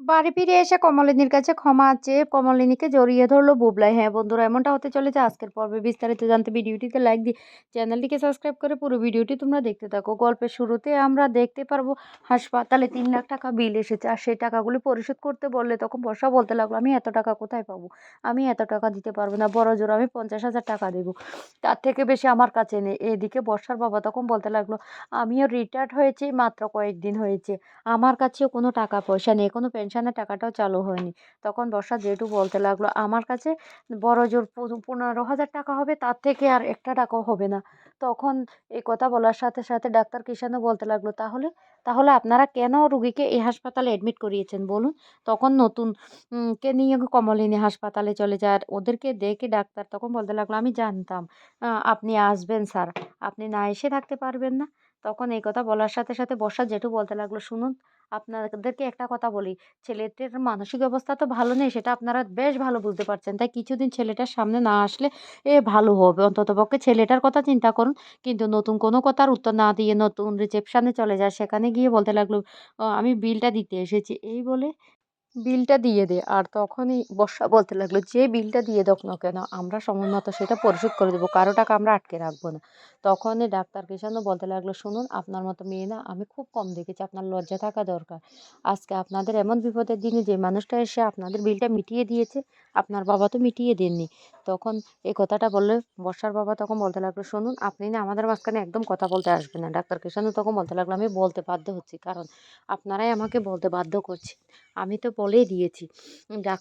বাড়ি ফিরে এসে কমলিনীর কাছে ক্ষমা চেয়ে কমলিনীকে জড়িয়ে ধরলো বুবলাই। হ্যাঁ বন্ধুরা, এমনটা হতে চলেছে আজকের পর্বে বিস্তারিত জানতে ভিডিওটিতে লাইক দিয়ে চ্যানেলটিকে সাবস্ক্রাইব করে পুরো ভিডিওটি তোমরা দেখতে থাকো। গল্পের শুরুতে আমরা দেখতে পারব, হাসপাতালে তিন লাখ টাকা বিল এসেছে আর সেই টাকাগুলি পরিশোধ করতে বললে তখন বর্ষা বলতে লাগল, আমি এত টাকা কোথায় পাবো? আমি এত টাকা দিতে পারব না, বড় জোর আমি পঞ্চাশ হাজার টাকা দেবো। তার থেকে বেশি আমার কাছে নেই। এদিকে বর্ষার বাবা তখন বলতে লাগল, আমিও রিটায়ার্ড হয়েছি মাত্র কয়েকদিন হয়েছে। আমার কাছেও কোনো টাকা পয়সা নেই, কোনো পেনশনের টাকাটাও চালু হয়নি। তখন বর্ষা জেঠু বলতে লাগল, আমার কাছে বড় জোর পনেরো হাজার টাকা হবে, তার থেকে আর একটা টাকাও হবে না। তখন এই কথা বলার সাথে সাথে ডাক্তার কিষানও বলতে লাগল, তাহলে তাহলে আপনারা কেন রুগীকে এই হাসপাতালে অ্যাডমিট করিয়েছেন বলুন? তখন নতুন কে নিয়ে কমলিনী হাসপাতালে চলে যায়, আর ওদেরকে দেখে ডাক্তার তখন বলতে লাগল, আমি জানতাম আপনি আসবেন স্যার, আপনি না এসে থাকতে পারবেন না। তখন এই কথা বলার সাথে সাথে বর্ষা জেঠু বলতে লাগল, শুনুন আপনাদেরকে একটা কথা বলি ছেলেটির মানসিক অবস্থা তো ভালো নেই, সেটা আপনারা বেশ ভালো বুঝতে পারছেন। তাই কিছুদিন ছেলেটার সামনে না আসলে এ ভালো হবে। অন্ততপক্ষে ছেলেটার কথা চিন্তা করুন, কিন্তু নতুন কোনো কথার উত্তর না দিয়ে নতুন রিসেপশানে চলে যায়। সেখানে গিয়ে বলতে লাগল আমি বিলটা দিতে এসেছি। এই বলে বিলটা দিয়ে দে। আর তখনই বর্ষা বলতে লাগল, যে বিলটা দিয়ে দাও না কেন, আমরা সময় মতো সেটা পরিশোধ করে দেবো, কারও টাকা আমরা আটকে রাখব না। তখনই ডাক্তার কিষানও বলতে লাগল, শুনুন, আপনার মতো মেয়ে না, আমি খুব কম দেখেছি, আপনার লজ্জা থাকা দরকার। আজকে আপনাদের এমন বিপদের দিনে যে মানুষটা এসে আপনাদের বিলটা মিটিয়ে দিয়েছে আপনার বাবা তো মিটিয়ে দেননি। তখন এই কথাটা বললে বর্ষার বাবা তখন বলতে লাগল, শুনুন, আপনি না আমাদের মাঝখানে একদম কথা বলতে আসবেন না। ডাক্তার কৃষ্ণ তখন বলতে লাগল, আমি বলতে বাধ্য হচ্ছি। কারণ আপনারাই আমাকে বলতে বাধ্য করছে আমি তো বলেই দিয়েছি। ডাক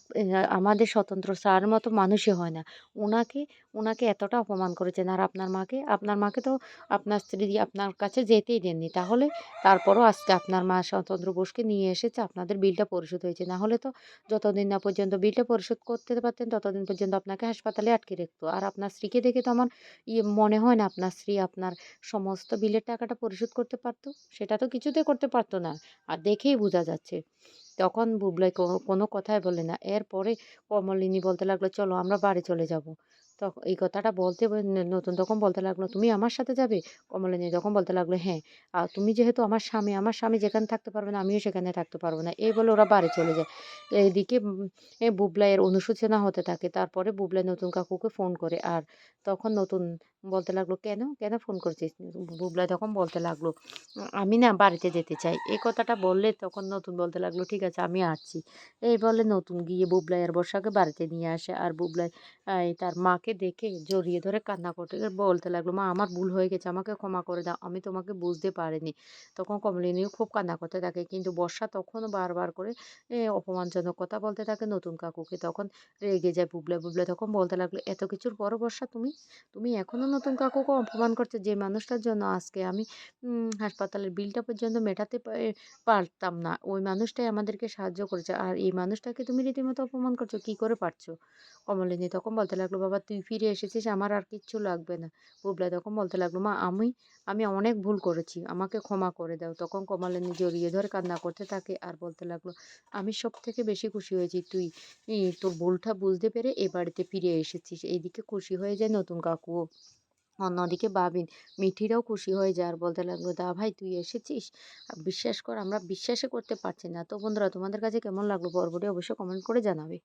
আমাদের স্বতন্ত্র স্যার মতো মানুষই হয় না। ওনাকে ওনাকে এতটা অপমান করেছেন। আর আপনার মাকে আপনার মাকে তো আপনার স্ত্রী আপনার কাছে যেতেই দেননি। তাহলে তারপরও আজকে আপনার মা স্বতন্ত্র বোসকে নিয়ে এসেছে, আপনাদের বিলটা পরিশোধ হয়েছে। না হলে তো যতদিন না পর্যন্ত বিলটা পরিশোধ করতে পারতেন, ততদিন পর্যন্ত আপনাকে হাসপাতালে আটকে রাখতো। আর আপনার স্ত্রীকে দেখে তো আমার ইয়ে মনে হয় না, আপনার স্ত্রী আপনার সমস্ত বিলের টাকাটা পরিশোধ করতে পারতো? সেটা তো কিছুতে করতে পারতো না। আর দেখেই বোঝা যাচ্ছে। তখন বুবলাই কোনো কথাই বলে না। এরপরে কমলিনী বলতে লাগল, চলো, আমরা বাড়ি চলে যাব। তখন এই কথাটা বলতে নতুন তখন বলতে লাগল, তুমি আমার সাথে যাবে? কমলিনী তখন বলতে লাগল হ্যাঁ আর তুমি যেহেতু আমার স্বামী আমার স্বামী যেখানে থাকতে পারবে না, আমিও সেখানে থাকতে পারব না। এই বলে ওরা বাড়ি চলে যায়। এইদিকে বুবলাইয়ের অনুশোচনা হতে থাকে। তারপরে বুবলাই নতুন কাকুকে ফোন করে আর তখন নতুন বলতে লাগল, কেন? কেন ফোন করছিস? বুবলাই তখন বলতে লাগল, আমি না বাড়িতে যেতে চাই। এই কথাটা বললে তখন নতুন বলতে লাগল, ঠিক আছে, আমি আসছি। এই বলে নতুন গিয়ে বুবলাই আর বর্ষাকে বাড়িতে নিয়ে আসে আর বুবলাই তার মাকে দেখে জড়িয়ে ধরে কান্না করতে বলতে লাগল, মা, আমার ভুল হয়ে গেছে, আমাকে ক্ষমা করে দাও, আমি তোমাকে বুঝতে পারিনি। তখন কমলিনীও খুব কান্না করতে থাকে, কিন্তু বর্ষা তখনও বারবার করে অপমানজনক কথা বলতে থাকে নতুন কাকুকে। তখন রেগে যায় বুবলাই বুবলাই তখন বলতে লাগল, এত কিছুর পর বর্ষা তুমি? তুমি এখনও নতুন কাকুকে অপমান করছ? যে মানুষটার জন্য আজকে আমি হাসপাতালের বিলটা পর্যন্ত মেটাতে পারতাম না। ওই মানুষটাই আমাদেরকে সাহায্য করেছে। আর এই মানুষটাকে তুমি রীতিমতো অপমান করছ? কি করে পারছ? কমলিনী তখন বলতে লাগল, বাবা, তুই ফিরে এসেছিস, আমার আর কিচ্ছু লাগবে না। বুবলা তখন বলতে লাগল, মা, আমি আমি অনেক ভুল করেছি, আমাকে ক্ষমা করে দাও। তখন কমলিনী জড়িয়ে ধরে কান্না করতে থাকে আর বলতে লাগল, আমি সব থেকে বেশি খুশি হয়েছি। তুই তোর ভুলটা বুঝতে পেরে এ বাড়িতে ফিরে এসেছিস। এইদিকে খুশি হয়ে যায় নতুন কাকুও অন্যদিকে বাবিন, মিঠিরাও খুশি হয়ে যায় আর বলতে লাগল, দা ভাই, তুই এসেছিস? বিশ্বাস কর, আমরা বিশ্বাসই করতে পারছি না। তো বন্ধুরা, তোমাদের কাছে কেমন লাগল পর্বটি অবশ্যই কমেন্ট করে জানাবে।